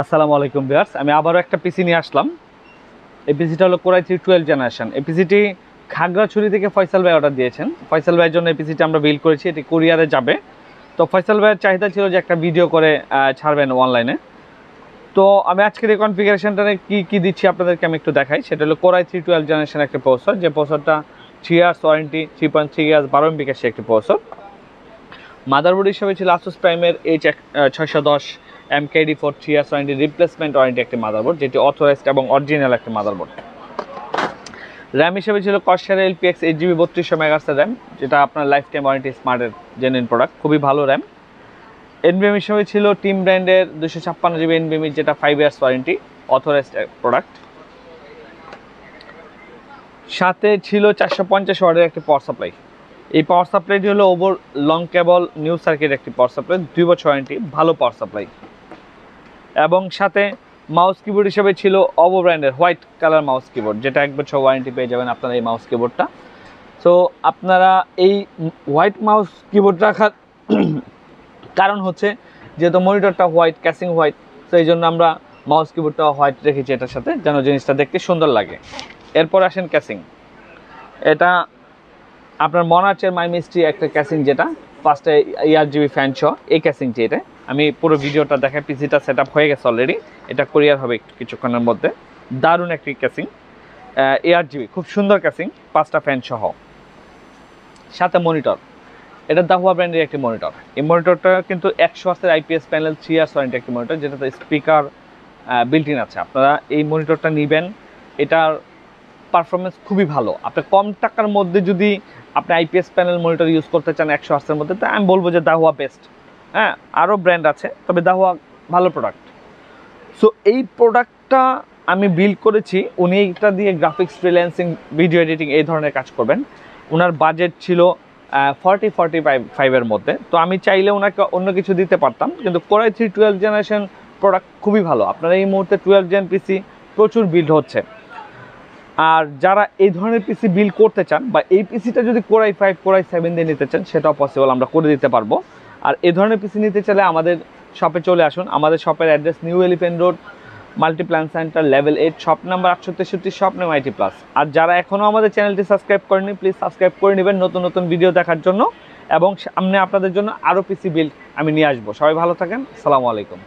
আসসালামু আলাইকুম বিয়ার্স আমি আবারও একটা পিসি নিয়ে আসলাম। এই পিসিটা হলো core i three twelve generation এই পিসিটি খাগড়াছড়ি থেকে ফয়সাল ভাই অর্ডার দিয়েছেন। ফয়সাল ভাইয়ের জন্য এই পিসিটা আমরা বিল করেছি, এটি কোরিয়ারে যাবে। তো ফয়সাল ভাইয়ের চাহিদা ছিল যে একটা ভিডিও করে ছাড়বেন অনলাইনে তো আমি আজকের এই কনফিগারেশনটাতে কী কী দিচ্ছি আপনাদেরকে আমি একটু দেখাই। সেটা হলো core i three twelve generation একটা প্রসেসর যে প্রসেসরটা three years warranty three point three years বারো ক্যাশে একটি প্রসেসর মাদারবোর্ড হিসেবে ছিল আসুস প্রাইমের এইচ এক ছয়শো দশ MKD four three years warranty replacement warranty একটি মাদারবোর্ড যেটি অথরাইজড এবং অরিজিনাল একটি মাদারবোর্ড র্যাম হিসেবে ছিল কশার এলপিএক্স এইট জিবি বত্রিশশো মেগাসের র্যাম যেটা আপনার লাইফ টাইম ওয়ারেন্টি স্মার্টের জেনুইন প্রোডাক্ট খুবই ভালো র্যাম এনবিএম হিসেবে ছিল টিম ব্র্যান্ডের দুশো ছাপ্পান্ন জিবি এনবিএমি যেটা five years warranty authorised product সাথে ছিল চারশো পঞ্চাশ ওয়ার্ডের একটি পাওয়ার সাপ্লাই এই পাওয়ার সাপ্লাইটি হলো over long cable new circuit একটি পাওয়ার সাপ্লাই দুই বছর ওয়ারেন্টি ভালো পাওয়ার সাপ্লাই এবং সাথে মাউস কিবোর্ড হিসেবে ছিল অবো ব্র্যান্ডের হোয়াইট কালার মাউস কিবোর্ড যেটা এক বছর ওয়ারেন্টি পেয়ে যাবেন আপনারা এই মাউস কিবোর্ডটা তো আপনারা এই হোয়াইট মাউস কিবোর্ড রাখার কারণ হচ্ছে যেহেতু মনিটরটা হোয়াইট ক্যাসিং হোয়াইট তো এই জন্য আমরা মাউস কিবোর্ডটা হোয়াইট রেখেছি এটার সাথে, যেন জিনিসটা দেখতে সুন্দর লাগে। এরপর আসেন ক্যাসিং এটা আপনার মনার্চের মাই মিস্ট্রি একটা ক্যাসিং যেটা ফার্স্টে ইয়ার জিবি ফ্যান শ এই ক্যাসিংটি এটা। আমি পুরো ভিডিওটা দেখাই, পিসিটা সেট হয়ে গেছে অলরেডি এটা কোরিয়ার হবে কিছুক্ষণের মধ্যে। দারুণ একটি ক্যাসিং এয়ার জিবি খুব সুন্দর ক্যাসিং পাঁচটা ফ্যান সহ। সাথে মনিটর এটা দাহুয়া ব্র্যান্ডের একটি মনিটর এই মনিটরটা কিন্তু একশো আশের IPS panel three years warranty একটি মনিটর যেটাতে স্পিকার বিল্ট ইন আছে। আপনারা এই মনিটরটা নেবেন। এটার পারফরমেন্স খুবই ভালো। আপনি কম টাকার মধ্যে যদি আপনি আইপিএস প্যানেল মনিটর ইউজ করতে চান একশো আশির মধ্যে, তা আমি বলব যে দাহুয়া বেস্ট হ্যাঁ আরও ব্র্যান্ড আছে, তবে দাহুয়া ভালো প্রোডাক্ট সো এই প্রোডাক্টটা আমি বিল্ড করেছি, উনি এইটা দিয়ে গ্রাফিক্স ফ্রিল্যান্সিং ভিডিও এডিটিং এই ধরনের কাজ করবেন। ওনার বাজেট ছিল ফর্টি ফর্টি ফাইভ ফাইভের মধ্যে। তো আমি চাইলে ওনাকে অন্য কিছু দিতে পারতাম, কিন্তু core i three twelve generation product খুবই ভালো। আপনারা এই মুহূর্তে টুয়েলভ জেন পিসি প্রচুর বিল্ড হচ্ছে। আর যারা এই ধরনের পিসি বিল করতে চান বা এই পিসিটা যদি কোরাই ফাইভ কোরাই সেভেন দিয়ে নিতে চান, সেটাও পসিবল আমরা করে দিতে পারব। আর এই ধরনের পিসি নিতে চাইলে আমাদের শপে চলে আসুন। আমাদের শপের address New Elephant Road Multiplan Center level eight shop number আটশো তেষট্টি শপ নেম আইটি প্লাস আর যারা এখনও আমাদের চ্যানেলটি সাবস্ক্রাইব করেনি প্লিজ সাবস্ক্রাইব করে নেবেন নতুন নতুন ভিডিও দেখার জন্য। এবং সামনে আপনাদের জন্য আরও পিসি বিল আমি নিয়ে আসব। সবাই ভালো থাকেন। আসসালামু আলাইকুম।